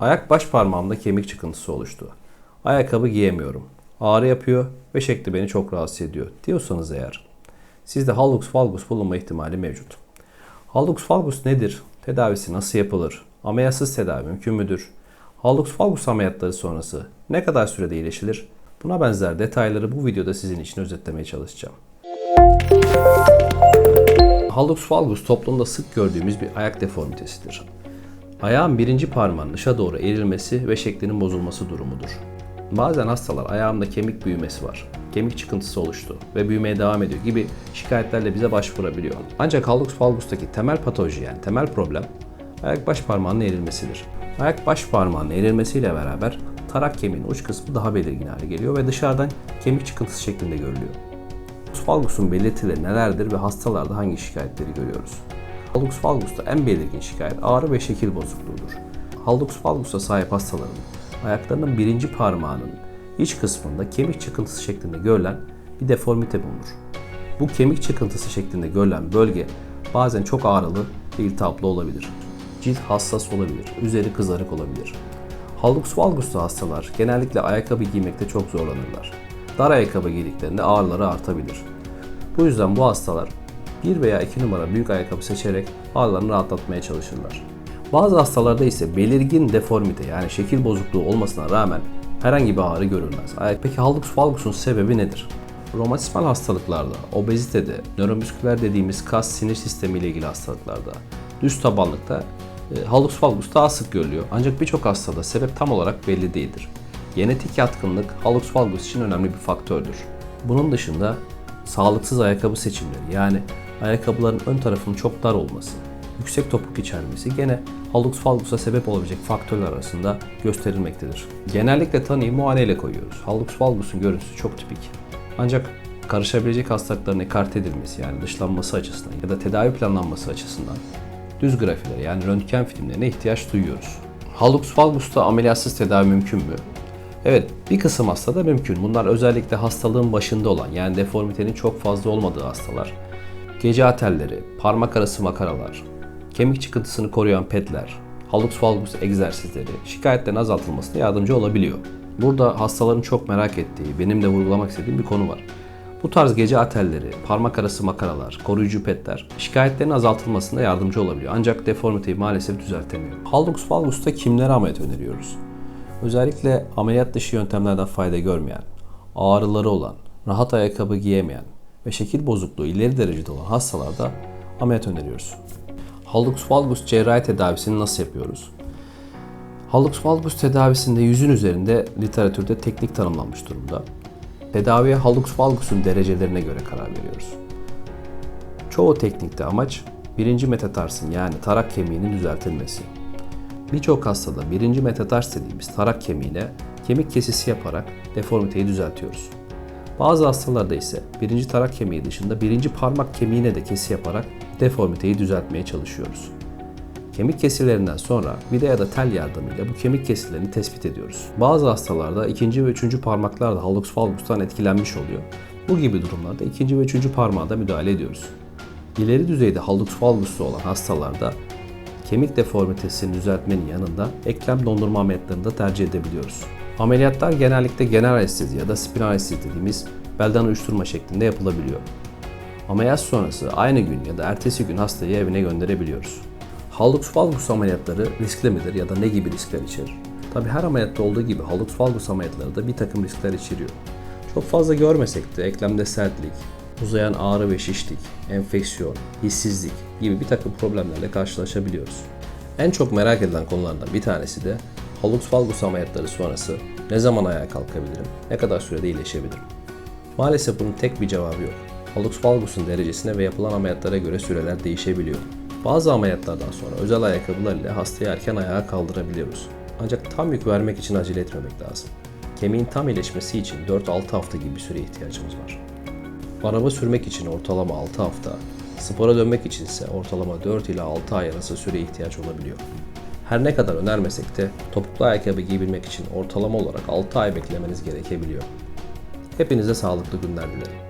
Ayak baş parmağımda kemik çıkıntısı oluştu. Ayakkabı giyemiyorum. Ağrı yapıyor ve şekli beni çok rahatsız ediyor diyorsanız eğer sizde hallux valgus bulunma ihtimali mevcut. Hallux valgus nedir? Tedavisi nasıl yapılır? Ameliyatsız tedavi mümkün müdür? Hallux valgus ameliyatları sonrası ne kadar sürede iyileşilir? Buna benzer detayları bu videoda sizin için özetlemeye çalışacağım. Hallux valgus toplumda sık gördüğümüz bir ayak deformitesidir. Ayağın birinci parmağının dışa doğru eğrilmesi ve şeklinin bozulması durumudur. Bazen hastalar ayağımda kemik büyümesi var, kemik çıkıntısı oluştu ve büyümeye devam ediyor gibi şikayetlerle bize başvurabiliyor. Ancak hallux valgus'taki temel patoloji yani temel problem ayak baş parmağının eğrilmesidir. Ayak baş parmağının eğrilmesiyle beraber tarak kemiğinin uç kısmı daha belirgin hale geliyor ve dışarıdan kemik çıkıntısı şeklinde görülüyor. Valgus'un belirtileri nelerdir ve hastalarda hangi şikayetleri görüyoruz? Hallux valgus'ta en belirgin şikayet ağrı ve şekil bozukluğudur. Hallux valgus'a sahip hastaların ayaklarının birinci parmağının iç kısmında kemik çıkıntısı şeklinde görülen bir deformite bulunur. Bu kemik çıkıntısı şeklinde görülen bölge bazen çok ağrılı ve iltihaplı olabilir. Cilt hassas olabilir, üzeri kızarık olabilir. Hallux valgus'ta hastalar genellikle ayakkabı giymekte çok zorlanırlar. Dar ayakkabı giydiklerinde ağrıları artabilir. Bu yüzden bu hastalar 1 veya 2 numara büyük ayakkabı seçerek ağrılarını rahatlatmaya çalışırlar. Bazı hastalarda ise belirgin deformite yani şekil bozukluğu olmasına rağmen herhangi bir ağrı görülmez. Peki hallux valgus'un sebebi nedir? Romatizmal hastalıklarda, obezitede, nöromüsküler dediğimiz kas sinir sistemi ile ilgili hastalıklarda, düz tabanlıkta e, hallux valgus daha sık görülüyor. Ancak birçok hastada sebep tam olarak belli değildir. Genetik yatkınlık hallux valgus için önemli bir faktördür. Bunun dışında sağlıksız ayakkabı seçimleri yani ayakkabıların ön tarafının çok dar olması, yüksek topuk içermesi gene hallux valgus'a sebep olabilecek faktörler arasında gösterilmektedir. Genellikle tanıyı muayeneyle koyuyoruz. Hallux valgus'un görüntüsü çok tipik. Ancak karışabilecek hastalıkların ekarte edilmesi yani dışlanması açısından ya da tedavi planlanması açısından düz grafilere yani röntgen filmlerine ihtiyaç duyuyoruz. Hallux valgus'ta ameliyatsız tedavi mümkün mü? Evet, bir kısım hastada mümkün. Bunlar özellikle hastalığın başında olan yani deformitenin çok fazla olmadığı hastalar. Gece atelleri, parmak arası makaralar, kemik çıkıntısını koruyan pedler, hallux valgus egzersizleri şikayetlerin azaltılmasına yardımcı olabiliyor. Burada hastaların çok merak ettiği, benim de vurgulamak istediğim bir konu var. Bu tarz gece atelleri, parmak arası makaralar, koruyucu petler şikayetlerin azaltılmasında yardımcı olabiliyor. Ancak deformiteyi maalesef düzeltemiyor. Hallux valgus'ta kimlere ameliyat öneriyoruz? Özellikle ameliyat dışı yöntemlerden fayda görmeyen, ağrıları olan, rahat ayakkabı giyemeyen ve şekil bozukluğu ileri derecede olan hastalarda ameliyat öneriyoruz. Hallux valgus cerrahi tedavisini nasıl yapıyoruz? Hallux valgus tedavisinde yüzün üzerinde literatürde teknik tanımlanmış durumda. Tedaviye hallux valgus'un derecelerine göre karar veriyoruz. Çoğu teknikte amaç birinci metatarsin yani tarak kemiğinin düzeltilmesi. Birçok hastada birinci metatars dediğimiz tarak kemiğine kemik kesisi yaparak deformiteyi düzeltiyoruz. Bazı hastalarda ise birinci tarak kemiği dışında birinci parmak kemiğine de kesi yaparak deformiteyi düzeltmeye çalışıyoruz. Kemik kesilerinden sonra vida ya da tel yardımıyla bu kemik kesilerini tespit ediyoruz. Bazı hastalarda ikinci ve üçüncü parmaklar da hallux valgus'tan etkilenmiş oluyor. Bu gibi durumlarda ikinci ve üçüncü parmağa da müdahale ediyoruz. İleri düzeyde hallux valgus'u olan hastalarda kemik deformitesini düzeltmenin yanında eklem dondurma ameliyatlarını da tercih edebiliyoruz. Ameliyatlar genellikle genel anestezi ya da spinal anestezi dediğimiz belden uyuşturma şeklinde yapılabiliyor. Ameliyat sonrası aynı gün ya da ertesi gün hastayı evine gönderebiliyoruz. Hallux valgus ameliyatları riskli midir ya da ne gibi riskler içerir? Tabi her ameliyatta olduğu gibi hallux valgus ameliyatları da bir takım riskler içeriyor. Çok fazla görmesek de eklemde sertlik, uzayan ağrı ve şişlik, enfeksiyon, hissizlik gibi bir takım problemlerle karşılaşabiliyoruz. En çok merak edilen konulardan bir tanesi de hallux valgus ameliyatları sonrası ne zaman ayağa kalkabilirim, ne kadar sürede iyileşebilirim? Maalesef bunun tek bir cevabı yok. Hallux valgus'un derecesine ve yapılan ameliyatlara göre süreler değişebiliyor. Bazı ameliyatlardan sonra özel ayakkabılar ile hastayı erken ayağa kaldırabiliyoruz. Ancak tam yük vermek için acele etmemek lazım. Kemiğin tam iyileşmesi için 4-6 hafta gibi bir süre ihtiyacımız var. Araba sürmek için ortalama 6 hafta, spora dönmek için ise ortalama 4 ila 6 ay arası süre ihtiyaç olabiliyor. Her ne kadar önermesek de topuklu ayakkabı giyebilmek için ortalama olarak 6 ay beklemeniz gerekebiliyor. Hepinize sağlıklı günler dilerim.